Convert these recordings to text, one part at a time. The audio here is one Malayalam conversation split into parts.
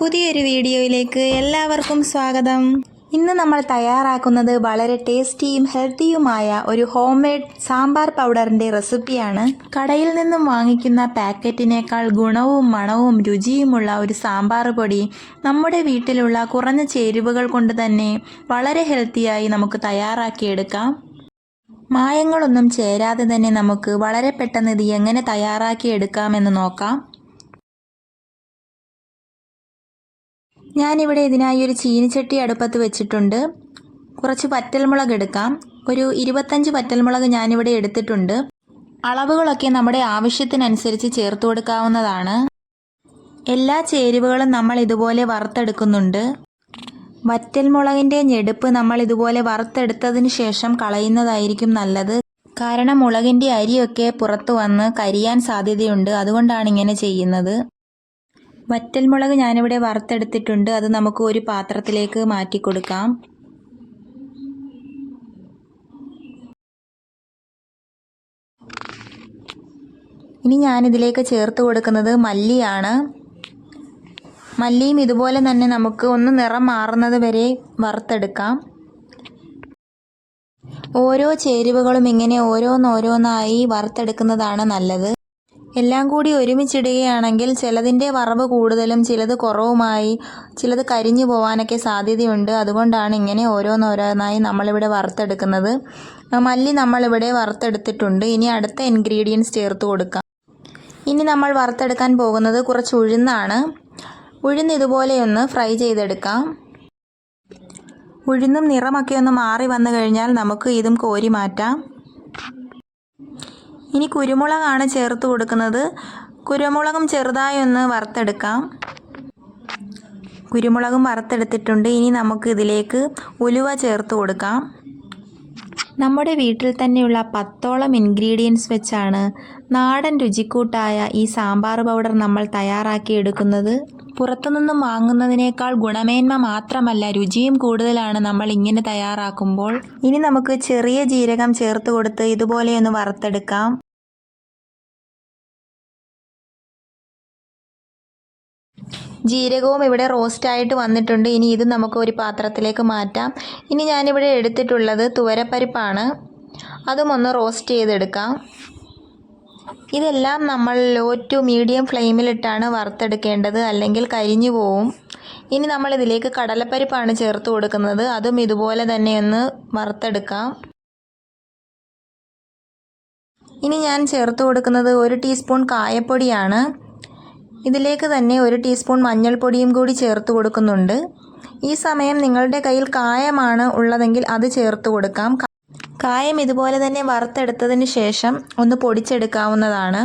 പുതിയൊരു വീഡിയോയിലേക്ക് എല്ലാവർക്കും സ്വാഗതം. ഇന്ന് നമ്മൾ തയ്യാറാക്കുന്നത് വളരെ ടേസ്റ്റിയും ഹെൽത്തിയുമായ ഒരു ഹോം മെയ്ഡ് സാമ്പാർ പൗഡറിന്റെ റെസിപ്പിയാണ്. കടയിൽ നിന്നും വാങ്ങിക്കുന്ന പാക്കറ്റിനേക്കാൾ ഗുണവും മണവും രുചിയുമുള്ള ഒരു സാമ്പാർ പൊടി നമ്മുടെ വീട്ടിലുള്ള കുറഞ്ഞ ചേരുവകൾ കൊണ്ട് തന്നെ വളരെ ഹെൽത്തിയായി നമുക്ക് തയ്യാറാക്കിയെടുക്കാം. മായങ്ങളൊന്നും ചേരാതെ തന്നെ നമുക്ക് വളരെ പെട്ടെന്ന് ഇത് എങ്ങനെ തയ്യാറാക്കിയെടുക്കാമെന്ന് നോക്കാം. ഞാനിവിടെ ഇതിനായി ഒരു ചീനിച്ചട്ടി അടുപ്പത്ത് വെച്ചിട്ടുണ്ട്. കുറച്ച് പറ്റൽമുളക് എടുക്കാം. ഒരു ഇരുപത്തഞ്ച് പറ്റൽമുളക് ഞാനിവിടെ എടുത്തിട്ടുണ്ട്. അളവുകളൊക്കെ നമ്മുടെ ആവശ്യത്തിനനുസരിച്ച് ചേർത്ത് കൊടുക്കാവുന്നതാണ്. എല്ലാ ചേരുവകളും നമ്മൾ ഇതുപോലെ വറുത്തെടുക്കുന്നുണ്ട്. വറ്റൽമുളകിന്റെ ഞെടുപ്പ് നമ്മൾ ഇതുപോലെ വറുത്തെടുത്തതിന് ശേഷം കളയുന്നതായിരിക്കും നല്ലത്. കാരണം മുളകിന്റെ അരിയൊക്കെ പുറത്തു വന്ന് കരിയാൻ സാധ്യതയുണ്ട്. അതുകൊണ്ടാണ് ഇങ്ങനെ ചെയ്യുന്നത്. വറ്റൽമുളക് ഞാനിവിടെ വറുത്തെടുത്തിട്ടുണ്ട്. അത് നമുക്ക് ഒരു പാത്രത്തിലേക്ക് മാറ്റി കൊടുക്കാം ഇനി ഞാനിതിലേക്ക് ചേർത്ത് കൊടുക്കുന്നത് മല്ലിയാണ്. മല്ലിയും ഇതുപോലെ തന്നെ നമുക്ക് ഒന്ന് നിറം മാറുന്നത് വരെ വറുത്തെടുക്കാം. ഓരോ ചേരുവകളും ഇങ്ങനെ ഓരോന്നോരോന്നായി വറുത്തെടുക്കുന്നതാണ് നല്ലത്. എല്ലാം കൂടി ഒരുമിച്ചിടുകയാണെങ്കിൽ ചിലതിന്റെ വറവ് കൂടുതലും ചിലത് കുറവുമായി ചിലത് കരിഞ്ഞു പോകാനൊക്കെ സാധ്യതയുണ്ട്. അതുകൊണ്ടാണ് ഇങ്ങനെ ഓരോന്നോരോന്നായി നമ്മളിവിടെ വറുത്തെടുക്കുന്നത്. മല്ലി നമ്മളിവിടെ വറുത്തെടുത്തിട്ടുണ്ട്. ഇനി അടുത്ത ഇൻഗ്രീഡിയൻസ് ചേർത്ത് കൊടുക്കാം. ഇനി നമ്മൾ വറുത്തെടുക്കാൻ പോകുന്നത് കുറച്ച് ഉഴുന്നാണ്. ഉഴുന്ന് ഇതുപോലെയൊന്ന് ഫ്രൈ ചെയ്തെടുക്കാം. ഉഴുന്നും നിറമൊക്കെ ഒന്ന് മാറി വന്നു കഴിഞ്ഞാൽ നമുക്ക് ഇതും കോരി മാറ്റാം. ഇനി കുരുമുളകാണ് ചേർത്ത് കൊടുക്കുന്നത്. കുരുമുളകും ചെറുതായി ഒന്ന് വറുത്തെടുക്കാം. കുരുമുളകും വറുത്തെടുത്തിട്ടുണ്ട്. ഇനി നമുക്ക് ഇതിലേക്ക് ഉലുവ ചേർത്ത് കൊടുക്കാം. നമ്മുടെ വീട്ടിൽ തന്നെയുള്ള പത്തോളം ഇൻഗ്രീഡിയൻസ് വെച്ചാണ് നാടൻ രുചിക്കൂട്ടായ ഈ സാമ്പാർ പൗഡർ നമ്മൾ തയ്യാറാക്കി എടുക്കുന്നത്. പുറത്തുനിന്നും വാങ്ങുന്നതിനേക്കാൾ ഗുണമേന്മ മാത്രമല്ല രുചിയും കൂടുതലാണ് നമ്മൾ ഇങ്ങനെ തയ്യാറാക്കുമ്പോൾ. ഇനി നമുക്ക് ചെറിയ ജീരകം ചേർത്ത് കൊടുത്ത് ഇതുപോലെയൊന്ന് വറുത്തെടുക്കാം. ജീരകവും ഇവിടെ റോസ്റ്റായിട്ട് വന്നിട്ടുണ്ട്. ഇനി ഇത് നമുക്ക് ഒരു പാത്രത്തിലേക്ക് മാറ്റാം. ഇനി ഞാനിവിടെ എടുത്തിട്ടുള്ളത് തുവരപ്പരിപ്പാണ്. അതും ഒന്ന് റോസ്റ്റ് ചെയ്തെടുക്കാം. ഇതെല്ലാം നമ്മൾ ലോ ടു മീഡിയം ഫ്ലെയിമിലിട്ടാണ് വറുത്തെടുക്കേണ്ടത്. അല്ലെങ്കിൽ കരിഞ്ഞു പോവും. ഇനി നമ്മൾ ഇതിലേക്ക് കടലപ്പരിപ്പാണ് ചേർത്ത് കൊടുക്കുന്നത്. അതും ഇതുപോലെ തന്നെ ഒന്ന് വറുത്തെടുക്കാം. ഇനി ഞാൻ ചേർത്ത് കൊടുക്കുന്നത് ഒരു ടീസ്പൂൺ കായപ്പൊടിയാണ്. ഇതിലേക്ക് തന്നെ ഒരു ടീസ്പൂൺ മഞ്ഞൾപ്പൊടിയും കൂടി ചേർത്ത് കൊടുക്കുന്നുണ്ട്. ഈ സമയം നിങ്ങളുടെ കയ്യിൽ കായമാണ് ഉള്ളതെങ്കിൽ അത് ചേർത്ത് കൊടുക്കാം. കായം ഇതുപോലെ തന്നെ വറുത്തെടുത്തതിന് ശേഷം ഒന്ന് പൊടിച്ചെടുക്കാവുന്നതാണ്.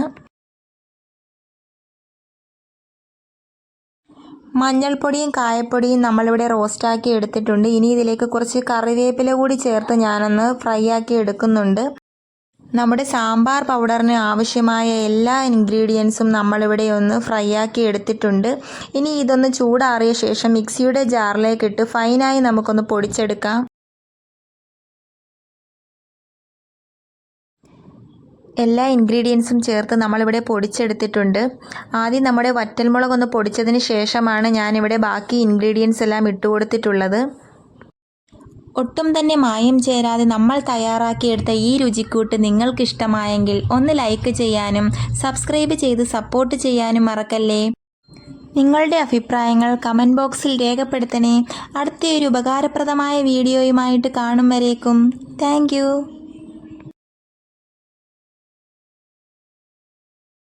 മഞ്ഞൾപ്പൊടിയും കായപ്പൊടിയും നമ്മളിവിടെ റോസ്റ്റാക്കി എടുത്തിട്ടുണ്ട്. ഇനി ഇതിലേക്ക് കുറച്ച് കറിവേപ്പില കൂടി ചേർത്ത് ഞാനൊന്ന് ഫ്രൈ ആക്കി എടുക്കുന്നുണ്ട്. നമ്മുടെ സാമ്പാർ പൗഡറിന് ആവശ്യമായ എല്ലാ ഇൻഗ്രീഡിയൻസും നമ്മളിവിടെ ഒന്ന് ഫ്രൈ ആക്കി എടുത്തിട്ടുണ്ട്. ഇനി ഇതൊന്ന് ചൂടാറിയ ശേഷം മിക്സിയുടെ ജാറിലേക്ക് ഇട്ട് ഫൈനായി നമുക്കൊന്ന് പൊടിച്ചെടുക്കാം. എല്ലാ ഇൻഗ്രീഡിയൻസും ചേർത്ത് നമ്മളിവിടെ പൊടിച്ചെടുത്തിട്ടുണ്ട്. ആദ്യം നമ്മുടെ വറ്റൽമുളക് ഒന്ന് പൊടിച്ചതിന് ശേഷമാണ് ഞാനിവിടെ ബാക്കി ഇൻഗ്രീഡിയൻസ് എല്ലാം ഇട്ട് കൊടുത്തിട്ടുള്ളത്. ഒട്ടും തന്നെ മായം ചേരാതെ നമ്മൾ തയ്യാറാക്കിയെടുത്ത ഈ രുചിക്കൂട്ട് നിങ്ങൾക്കിഷ്ടമായെങ്കിൽ ഒന്ന് ലൈക്ക് ചെയ്യാനും സബ്സ്ക്രൈബ് ചെയ്ത് സപ്പോർട്ട് ചെയ്യാനും മറക്കല്ലേ? നിങ്ങളുടെ അഭിപ്രായങ്ങൾ കമന്റ് ബോക്സിൽ രേഖപ്പെടുത്തണേ. അടുത്ത ഒരു ഉപകാരപ്രദമായ വീഡിയോയുമായിട്ട് കാണും വരേക്കും. താങ്ക്